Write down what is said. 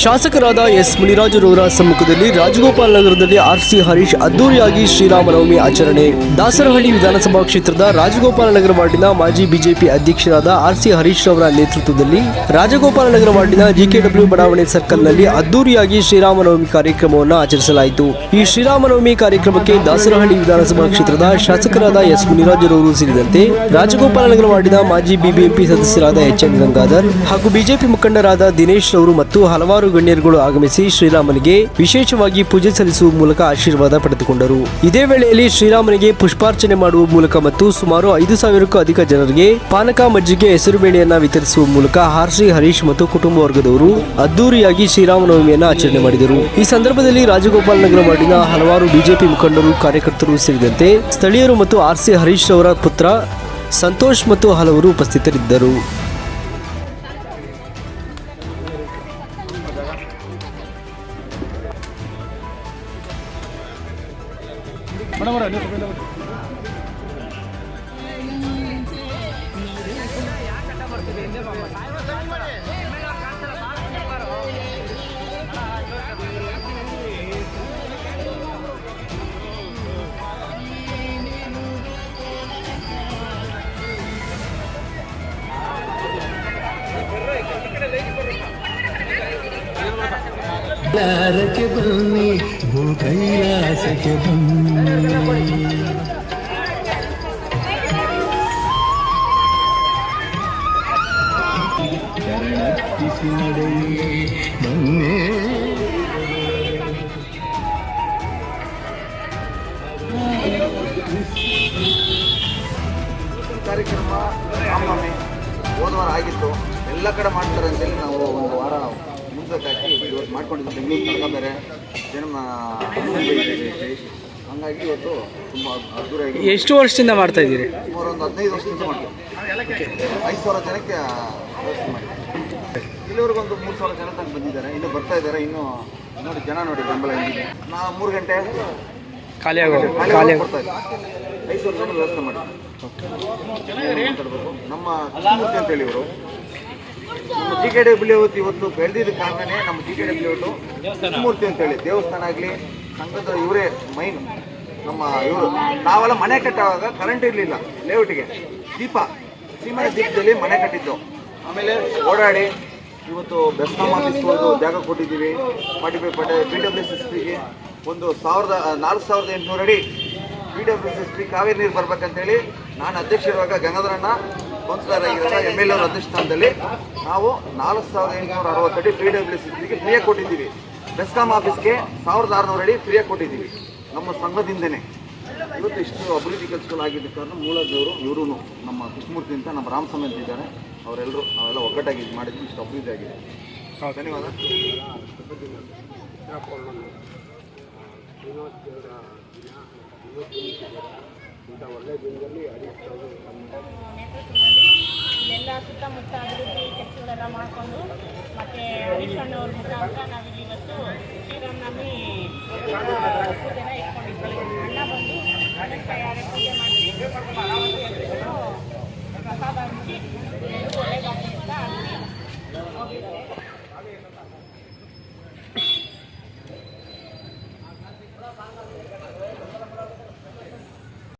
ಶಾಸಕರಾದ ಎಸ್ ಮುನಿರಾಜುರವರ ಸಮ್ಮುಖದಲ್ಲಿ ರಾಜಗೋಪಾಲ್ ನಗರದಲ್ಲಿ ಆರ್ಸಿ ಹರೀಶ್ ಅದ್ದೂರಿಯಾಗಿ ಶ್ರೀರಾಮನವಮಿ ಆಚರಣೆ. ದಾಸರಹಳ್ಳಿ ವಿಧಾನಸಭಾ ಕ್ಷೇತ್ರದ ರಾಜಗೋಪಾಲ ನಗರ ವಾರ್ಡಿನ ಮಾಜಿ ಬಿಜೆಪಿ ಅಧ್ಯಕ್ಷರಾದ ಆರ್ಸಿ ಹರೀಶ್ ರವರ ನೇತೃತ್ವದಲ್ಲಿ ರಾಜಗೋಪಾಲ ನಗರ ವಾರ್ಡಿನ ಜಿಕೆಡಬ್ಲ್ಯೂ ಬಡಾವಣೆ ಸರ್ಕಲ್ನಲ್ಲಿ ಅದ್ದೂರಿಯಾಗಿ ಶ್ರೀರಾಮನವಮಿ ಕಾರ್ಯಕ್ರಮವನ್ನು ಆಚರಿಸಲಾಯಿತು. ಈ ಶ್ರೀರಾಮನವಮಿ ಕಾರ್ಯಕ್ರಮಕ್ಕೆ ದಾಸರಹಳ್ಳಿ ವಿಧಾನಸಭಾ ಕ್ಷೇತ್ರದ ಶಾಸಕರಾದ ಎಸ್ ಮುನಿರಾಜುರವರು ಸೇರಿದಂತೆ ರಾಜಗೋಪಾಲ ನಗರ ವಾರ್ಡಿನ ಮಾಜಿ ಬಿಬಿಎಂಪಿ ಸದಸ್ಯರಾದ ಎಚ್ ಎನ್ ಗಂಗಾಧರ್ ಹಾಗೂ ಬಿಜೆಪಿ ಮುಖಂಡರಾದ ದಿನೇಶ್ ರವರು ಮತ್ತು ಹಲವಾರು ಗಣ್ಯರುಗಳು ಆಗಮಿಸಿ ಶ್ರೀರಾಮನಿಗೆ ವಿಶೇಷವಾಗಿ ಪೂಜೆ ಸಲ್ಲಿಸುವ ಮೂಲಕ ಆಶೀರ್ವಾದ ಪಡೆದುಕೊಂಡರು. ಇದೇ ವೇಳೆಯಲ್ಲಿ ಶ್ರೀರಾಮನಿಗೆ ಪುಷ್ಪಾರ್ಚನೆ ಮಾಡುವ ಮೂಲಕ ಮತ್ತು ಸುಮಾರು ಐದು ಸಾವಿರಕ್ಕೂ ಅಧಿಕ ಜನರಿಗೆ ಪಾನಕ ಮಜ್ಜಿಗೆ ಹೆಸರುಬೇಳೆಯನ್ನ ವಿತರಿಸುವ ಮೂಲಕ ಹಾರ್ಸಿ ಹರೀಶ್ ಮತ್ತು ಕುಟುಂಬ ವರ್ಗದವರು ಅದ್ದೂರಿಯಾಗಿ ಶ್ರೀರಾಮನವಮಿಯನ್ನು ಆಚರಣೆ ಮಾಡಿದರು. ಈ ಸಂದರ್ಭದಲ್ಲಿ ರಾಜಗೋಪಾಲ್ ನಗರ ವಾರ್ಡಿನ ಹಲವಾರು ಬಿಜೆಪಿ ಮುಖಂಡರು, ಕಾರ್ಯಕರ್ತರು ಸೇರಿದಂತೆ ಸ್ಥಳೀಯರು ಮತ್ತು ಆರ್ಸಿ ಹರೀಶ್ ಅವರ ಪುತ್ರ ಸಂತೋಷ್ ಮತ್ತು ಹಲವರು ಉಪಸ್ಥಿತರಿದ್ದರು. ಕೈಲಾಸಕ್ಕೆ ಬನ್ನಿ ಭೂ ಕೈಲಾಸಕ್ಕೆ ಬನ್ನಿ ಬನ್ನಿ ಕಾರ್ಯಕ್ರಮ ಹೋದ ವಾರ ಆಗಿತ್ತು. ಎಲ್ಲ ಕಡೆ ಮಾಡ್ತಾರೆ ಅಂತೇಳಿ ನಾವು ಒಂದು ವಾರ ಮುಂದಕ್ಕೆ ಹಾಕಿ ಇವತ್ತು ಮಾಡ್ಕೊಂಡಿದ್ದು ಬೆಂಗಳೂರು ಕರ್ಕ ಬೇರೆ ಜನ್ಮ ಹಂಗಾಗಿ ಇವತ್ತು ತುಂಬ ಅದ್ದೂರಿಯಾಗಿ ಎಷ್ಟು ವರ್ಷದಿಂದ ಮಾಡ್ತಾ ಇದ್ದೀರಿ? ಸುಮಾರು ಒಂದು ಹದಿನೈದು ವರ್ಷದಿಂದ ಮಾಡ್ತೀವಿ. ಐದು ಸಾವಿರ ಜನಕ್ಕೆ ವ್ಯವಸ್ಥೆ ಮಾಡಿದ್ದೀವಿ ಇಲ್ಲಿವರೆಗೂ ಒಂದು ಮೂರು ಸಾವಿರ ಜನ ತನಕ ಬಂದಿದ್ದಾರೆ. ಇನ್ನು ಬರ್ತಾ ಇದ್ದಾರೆ. ಇನ್ನು ನೋಡಿ ಜನ ನೋಡಿ ಬೆಂಬಲ ನಾ ಮೂರು ಗಂಟೆ ಖಾಲಿ ಆಗೋ ಖಾಲಿ ಬರ್ತಾ ಇದ್ದಾರೆ. ಐದು ಸಾವಿರ ಜನ ವ್ಯವಸ್ಥೆ ಮಾಡಿ ಮಾತಾಡ್ಬೇಕು ನಮ್ಮ ಕೃಷ್ಣಮೂರ್ತಿ ಅಂತ ಹೇಳಿ ಇವರು ನಮ್ಮ ಜಿ ಕೆ ಡಬ್ಲ್ಯೂ ಇವತ್ತು ಬೆಳೆದಿದ್ದ ಕಾರಣನೇ ನಮ್ಮ ಜಿ ಕೆ ಡಬ್ಲ್ಯೂ ಅಂತ ಹೇಳಿ. ದೇವಸ್ಥಾನ ಆಗಲಿ, ಸಂಘದ ಇವರೇ ಮೈನ್ ನಮ್ಮ ಇವರು. ನಾವೆಲ್ಲ ಮನೆ ಕಟ್ಟುವಾಗ ಕರೆಂಟ್ ಇರಲಿಲ್ಲ ಲೇಔಟಿಗೆ ದೀಪ ಸೀಮೆ ದೀಪದಲ್ಲಿ ಮನೆ ಕಟ್ಟಿದ್ದು. ಆಮೇಲೆ ಓಡಾಡಿ ಇವತ್ತು ಬೆಸ್ಕಾಮ್ ಆಫೀಸ್ಗೆ ಹೋಗಿ ಜಾಗ ಕೊಟ್ಟಿದ್ದೀವಿ. ಫಾರ್ಟಿ ಫೈವ್ ಪಟೆ ಪಿ ಡಬ್ಲ್ಯೂ ಎಸ್ ಎಸ್ ಪಿಗೆ ಒಂದು ಸಾವಿರದ ನಾಲ್ಕು ಸಾವಿರದ ಎಂಟುನೂರು ಅಡಿ ಪಿ ಡಬ್ಲ್ಯೂ ಎಸ್ ಕಾವೇರಿ ನೀರು ಬರ್ಬೇಕಂತೇಳಿ ನಾನು ಅಧ್ಯಕ್ಷರಿರುವಾಗ ಗಂಗಾಧರಣ್ಣ ಕೌನ್ಸಿಲರ್ ಆಗಿರೋ ಎಂ ಎಲ್ ಎ ಅಧಿಷ್ಠಾನದಲ್ಲಿ ನಾವು ನಾಲ್ಕು ಸಾವಿರದ ಎಂಟುನೂರ ಅರವತ್ತು ಅಡಿ ಪಿ ಡಬ್ಲ್ಯೂ ಸಿ ಎಸ್ ಫ್ರೀಯಾಗಿ ಕೊಟ್ಟಿದ್ದೀವಿ. ಬೆಸ್ಕಾಮ್ ಆಫೀಸ್ಗೆ ಸಾವಿರದ ಆರುನೂರು ಅಡಿ ಫ್ರೀಯಾಗಿ ಕೊಟ್ಟಿದ್ದೀವಿ. ನಮ್ಮ ಸಂಘದಿಂದನೇ. ಇವತ್ತು ಇಷ್ಟು ಅಭಿವೃದ್ಧಿ ಕೆಲಸಗಳು ಆಗಿದ್ದ ಕಾರಣ ಮೂಲದವರು ಇವರು ನಮ್ಮ ಕೃಷ್ಣಮೂರ್ತಿ ಅಂತ ನಮ್ಮ ರಾಮಸ್ವಾಮಿ ಅಂತ ಇದ್ದಾರೆ. ಅವರೆಲ್ಲರೂ ನಾವೆಲ್ಲ ಒಗ್ಗಟ್ಟಾಗಿ ಇದು ಮಾಡಿದ್ವಿ, ಇಷ್ಟು ಅಭಿವೃದ್ಧಿ ಆಗಿದೆ. ಧನ್ಯವಾದ. ನೇತೃತ್ವದಲ್ಲಿ ಇಲ್ಲೆಲ್ಲ ಸುತ್ತಮುತ್ತ ಅಭಿವೃದ್ಧಿ ಕೆಲಸಗಳೆಲ್ಲ ಮಾಡಿಕೊಂಡು ಮತ್ತು ಹರೀಶ್ ಮುಖಾಂತರ ನಾವಿಲ್ಲಿ ಇವತ್ತು ಶ್ರೀರಾಮನವಮಿ ಪೂಜೆನ ಇಟ್ಕೊಂಡಿದ್ವಿ. ಅಣ್ಣ ಬಂದು ಅಣ್ಣ ತಯಾರಿ ಪೂಜೆ ಮಾಡಿ